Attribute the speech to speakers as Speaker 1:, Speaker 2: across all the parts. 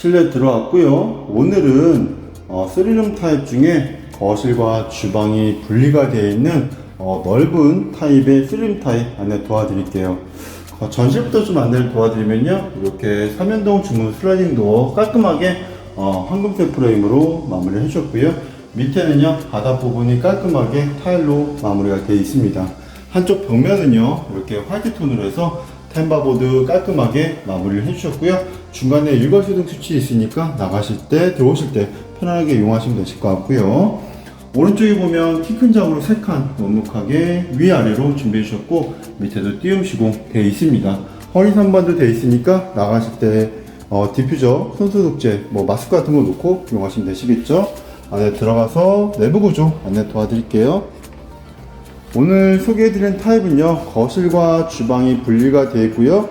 Speaker 1: 실내 들어왔고요. 오늘은 어, 3룸 타입 중에 거실과 주방이 분리가 되어 있는 어, 넓은 타입의 3룸 타입 안내 도와드릴게요. 어, 전실부터 좀 안내를 도와드리면요. 이렇게 3연동 주문 슬라이딩 도어 깔끔하게 어, 황금색 프레임으로 마무리를 해주셨고요. 밑에는요, 바닥 부분이 깔끔하게 타일로 마무리가 되어 있습니다. 한쪽 벽면은요, 이렇게 화이트 톤으로 해서 템바보드 깔끔하게 마무리를 해주셨고요. 중간에 일괄소등 스위치 있으니까 나가실 때, 들어오실 때 편안하게 이용하시면 되실 것 같고요. 오른쪽에 보면 키 큰 장으로 3칸 넉넉하게 위아래로 준비해 주셨고 밑에도 띄움 시공 되어 있습니다. 허리 선반도 되어 있으니까 나가실 때 어, 디퓨저, 손소독제, 뭐 마스크 같은 거 놓고 이용하시면 되시겠죠. 안에 들어가서 내부 구조 안내 도와드릴게요. 오늘 소개해드린 타입은요 거실과 주방이 분리가 되어 있고요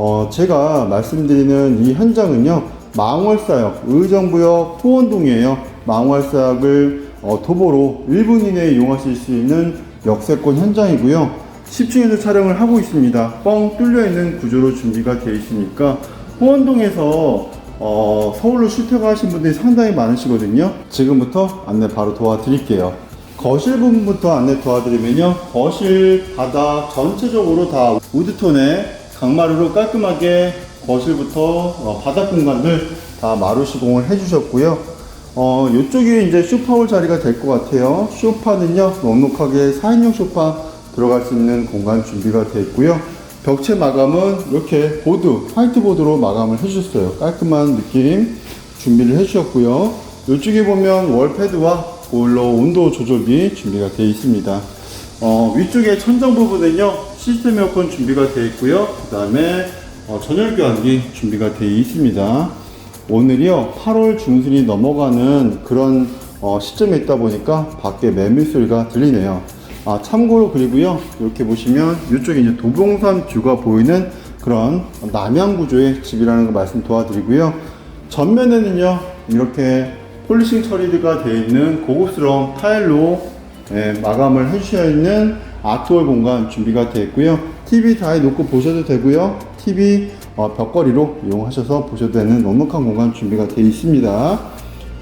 Speaker 1: 어, 제가 말씀드리는 이 현장은요 망월사역 의정부역 포원동이에요. 망월사역을 어, 도보로 1분 이내에 이용하실 수 있는 역세권 현장이고요. 10층에서 촬영을 하고 있습니다. 뻥 뚫려 있는 구조로 준비가 되어 있으니까 포원동에서 어, 서울로 출퇴근하신 분들이 상당히 많으시거든요. 지금부터 안내 바로 도와드릴게요. 거실 부분부터 안내 도와드리면요. 거실 바닥 전체적으로 다 우드톤의 강마루로 깔끔하게 거실부터 어, 바닥 공간들 다 마루 시공을 해주셨고요. 어, 이쪽이 이제 쇼파홀 자리가 될 것 같아요. 쇼파는요, 넉넉하게 4인용 쇼파 들어갈 수 있는 공간 준비가 되어 있고요. 벽체 마감은 이렇게 보드, 화이트보드로 마감을 해주셨어요. 깔끔한 느낌 준비를 해주셨고요. 이쪽에 보면 월패드와 보일러 온도 조절이 준비가 되어 있습니다. 어, 위쪽에 천장 부분은요 시스템 에어컨 준비가 되어 있고요. 그 다음에 어, 전열 교환기 준비가 되어 있습니다. 오늘이요 8월 중순이 넘어가는 그런 어, 시점에 있다 보니까 밖에 매미 소리가 들리네요. 아, 참고로 그리고요 이렇게 보시면 이쪽에 이제 도봉산 뷰가 보이는 그런 남양 구조의 집이라는 거 말씀 도와드리고요. 전면에는요 이렇게 폴리싱 처리가 되어 있는 고급스러운 타일로 예, 마감을 해주셔야 있는 아트월 공간 준비가 되어 있고요. TV 다에 놓고 보셔도 되고요. TV 어, 벽걸이로 이용하셔서 보셔도 되는 넉넉한 공간 준비가 되어 있습니다.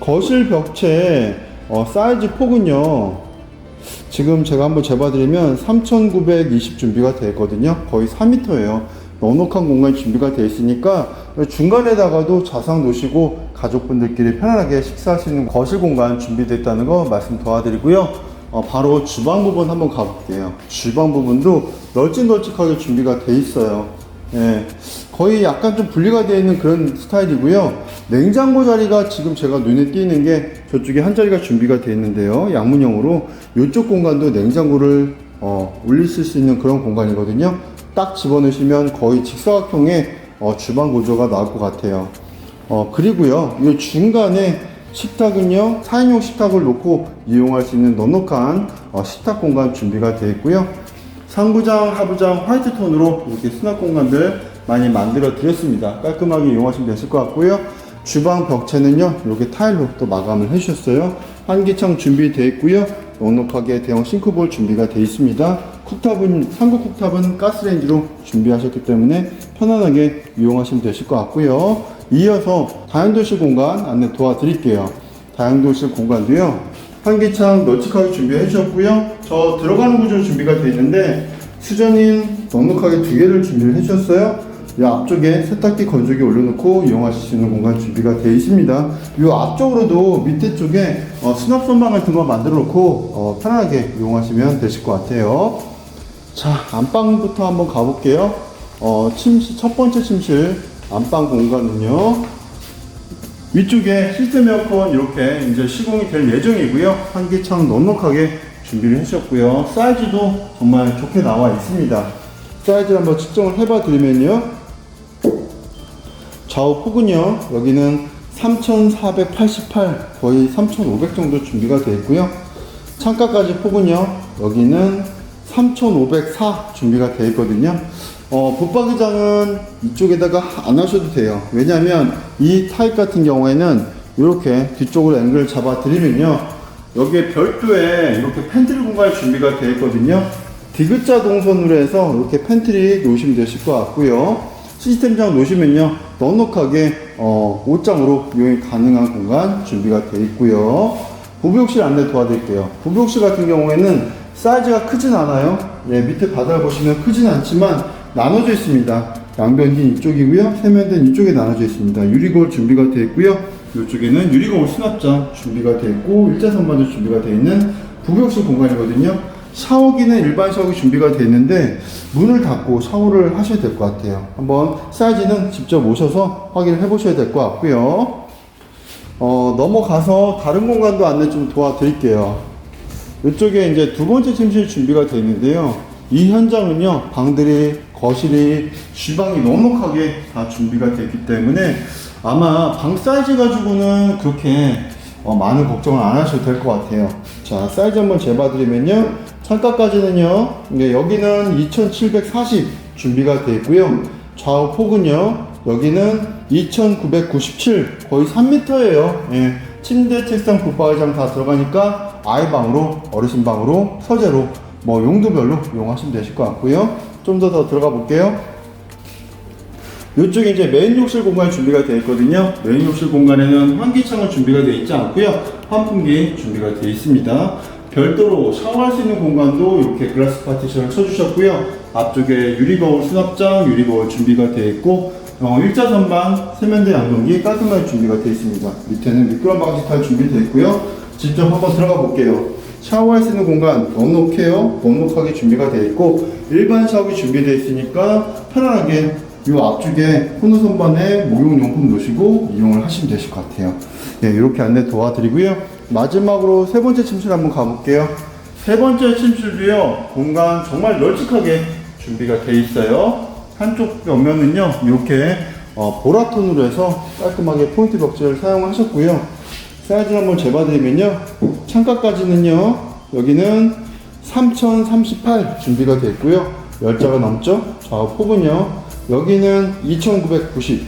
Speaker 1: 거실 벽체 어, 사이즈 폭은요. 지금 제가 한번 재봐드리면 3920 준비가 되어 있거든요. 거의 4m예요. 넉넉한 공간이 준비가 되어 있으니까 중간에다가도 자상 놓으시고 가족분들끼리 편안하게 있는 거실 공간 준비됐다는 거 말씀 도와드리고요. 어, 바로 주방 부분 한번 가볼게요. 주방 부분도 널찍널찍하게 준비가 돼 있어요. 예, 거의 약간 좀 분리가 되어 있는 그런 스타일이고요. 냉장고 자리가 지금 제가 눈에 띄는 게 저쪽에 한 자리가 준비가 되어 있는데요. 양문형으로 이쪽 공간도 냉장고를 어, 올리실 수 있는 그런 공간이거든요. 딱 집어넣으시면 거의 직사각형의 어, 주방 구조가 나올 것 같아요. 어, 그리고요, 이 중간에 식탁은요, 4인용 식탁을 놓고 이용할 수 있는 넉넉한 어, 식탁 공간 준비가 되어 있고요. 상부장, 하부장 화이트 톤으로 이렇게 수납 공간들 많이 만들어 드렸습니다. 깔끔하게 이용하시면 되실 것 같고요. 주방 벽체는요, 이렇게 타일로 또 마감을 해주셨어요. 환기창 준비되어 있고요. 넉넉하게 대형 싱크볼 준비가 되어 있습니다. 쿡탑은, 한국 쿡탑은 가스레인지로 준비하셨기 때문에 편안하게 이용하시면 되실 것 같고요. 이어서 다용도실 공간 안내 도와드릴게요. 다용도실 공간도요. 환기창 널찍하게 준비해 주셨고요. 저 들어가는 구조 준비가 되어 있는데 수전인 넉넉하게 두 개를 준비를 해 주셨어요. 이 앞쪽에 세탁기 건조기 올려놓고 이용하실 수 있는 공간 준비가 되어 있습니다. 이 앞쪽으로도 밑에 쪽에 어, 수납 선반 같은 거 만들어 놓고 어, 편하게 이용하시면 되실 것 같아요. 자, 안방부터 한번 가볼게요. 어, 침실, 첫 번째 침실 안방 공간은요. 위쪽에 시스템 에어컨 이렇게 이제 시공이 될 예정이고요. 환기창 넉넉하게 준비를 해주셨고요. 사이즈도 정말 좋게 나와 있습니다. 사이즈를 한번 측정을 해봐 드리면요. 좌우 폭은요. 여기는 3488 거의 3500 정도 준비가 되어 있고요. 창가까지 폭은요. 여기는 3504 준비가 되어 있거든요. 어, 붙박이장은 이쪽에다가 안 하셔도 돼요. 왜냐하면 이 타입 같은 경우에는 이렇게 뒤쪽으로 앵글을 잡아 드리면요. 여기에 별도의 이렇게 팬트리 공간이 준비가 되어 있거든요. 디귿자 동선으로 해서 이렇게 팬트리 놓으시면 되실 것 같고요. 시스템장 놓으시면요. 넉넉하게 어, 옷장으로 이용이 가능한 공간 준비가 되어 있고요. 부부욕실 안내 도와드릴게요. 부부욕실 같은 경우에는 사이즈가 크진 않아요. 예, 밑에 바닥을 보시면 크진 않지만 나눠져 있습니다. 양변진 이쪽이고요. 세면대는 이쪽에 나눠져 있습니다. 유리거울 준비가 되어 있고요. 이쪽에는 유리거울 수납장 준비가 되어 있고 일자 선반도 준비가 되어 있는 부부욕실 공간이거든요. 샤워기는 일반 샤워기 준비가 되어 있는데 문을 닫고 샤워를 하셔야 될 것 같아요. 한번 사이즈는 직접 오셔서 확인을 해보셔야 될 것 같고요. 어, 넘어가서 다른 공간도 안내 좀 도와드릴게요. 이쪽에 이제 두 번째 침실 준비가 되어 있는데요. 이 현장은요, 방들이, 거실이, 주방이 넉넉하게 다 준비가 있기 때문에 아마 방 사이즈 가지고는 그렇게 어, 많은 걱정을 안 하셔도 될 것 같아요. 자, 사이즈 한번 재봐드리면요. 창가까지는요, 이제 여기는 2740 준비가 되어 있고요. 좌우 폭은요, 여기는 2997, 거의 3m예요. 예. 침대, 책상, 붙박이장 다 들어가니까 아이 방으로, 어르신 방으로, 서재로, 뭐 용도별로 이용하시면 되실 것 같고요. 좀 더 더 들어가 볼게요. 이쪽에 이제 메인 욕실 공간이 준비가 되어 있거든요. 메인 욕실 공간에는 환기창은 준비가 되어 있지 않고요. 환풍기 준비가 되어 있습니다. 별도로 샤워할 수 있는 공간도 이렇게 글라스 파티션을 쳐주셨고요. 앞쪽에 유리 거울 수납장, 유리 거울 준비가 되어 있고 어, 일자선반, 세면대 양변기 깔끔하게 준비가 되어 있습니다. 밑에는 미끄럼 방지 타일 준비되어 있고요. 직접 한번 들어가 볼게요. 샤워할 수 있는 공간 넉넉해요. 넉넉하게 준비가 되어 있고 일반 샤워기 준비되어 있으니까 편안하게 이 앞쪽에 코너 선반에 목욕용품 놓으시고 이용을 하시면 되실 것 같아요. 네, 이렇게 안내 도와드리고요. 마지막으로 세 번째 침실 한번 가볼게요. 세 번째 침실도요, 공간 정말 널찍하게 준비가 되어 있어요. 한쪽 벽면은요, 이렇게 어, 보라톤으로 해서 깔끔하게 포인트 벽지를 사용하셨고요. 사이즈 한번 재봐드리면요, 창가까지는요, 여기는 3038 준비가 되어 있고요. 열자가 넘죠? 좌우 폭은요, 여기는 2990.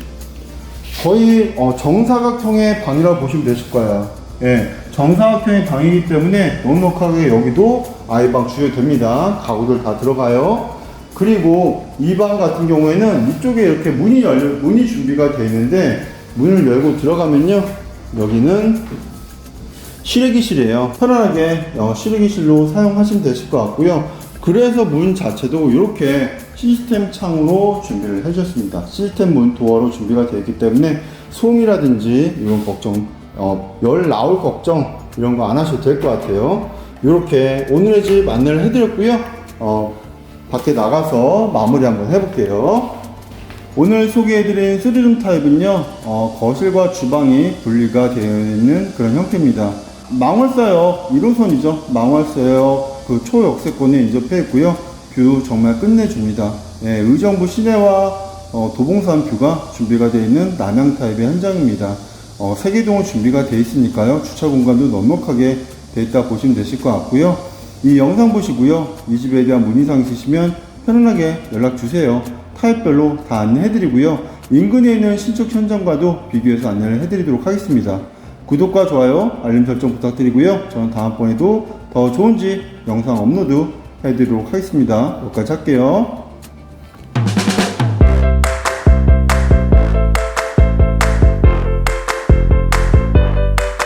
Speaker 1: 거의 어, 정사각형의 방이라고 보시면 되실 거예요. 예, 정사각형의 방이기 때문에 넉넉하게 여기도 아이방 주요 됩니다. 가구들 다 들어가요. 그리고 이 방 같은 경우에는 이쪽에 이렇게 문이 열려, 문이 준비가 되어 있는데 문을 열고 들어가면요. 여기는 실외기실이에요. 편안하게 어, 실외기실로 사용하시면 되실 것 같고요. 그래서 문 자체도 이렇게 시스템 창으로 준비를 해주셨습니다. 시스템 문 도어로 준비가 되어 있기 때문에 소음이라든지 이런 걱정, 어, 열 나올 걱정 이런 거 안 하셔도 될 것 같아요. 이렇게 오늘의 집 안내를 해드렸고요. 어, 밖에 나가서 마무리 한번 해볼게요. 오늘 소개해드린 3룸 타입은요, 어, 거실과 주방이 분리가 되어 있는 그런 형태입니다. 망월사역 1호선이죠. 망월사역 그 초역세권에 인접해 있고요. 뷰 정말 끝내줍니다. 예, 의정부 시내와 어, 도봉산 뷰가 준비가 되어 있는 남양 타입의 현장입니다. 어, 세계동은 준비가 되어 있으니까요. 주차 공간도 넉넉하게 되어 있다 보시면 되실 것 같고요. 이 영상 보시고요. 이 집에 대한 문의사항 있으시면 편안하게 연락 주세요. 타입별로 다 안내해드리고요. 인근에 있는 신축 현장과도 비교해서 안내를 해드리도록 하겠습니다. 구독과 좋아요, 알림 설정 부탁드리고요. 저는 다음번에도 더 좋은 집 영상 업로드 해드리도록 하겠습니다. 여기까지 할게요.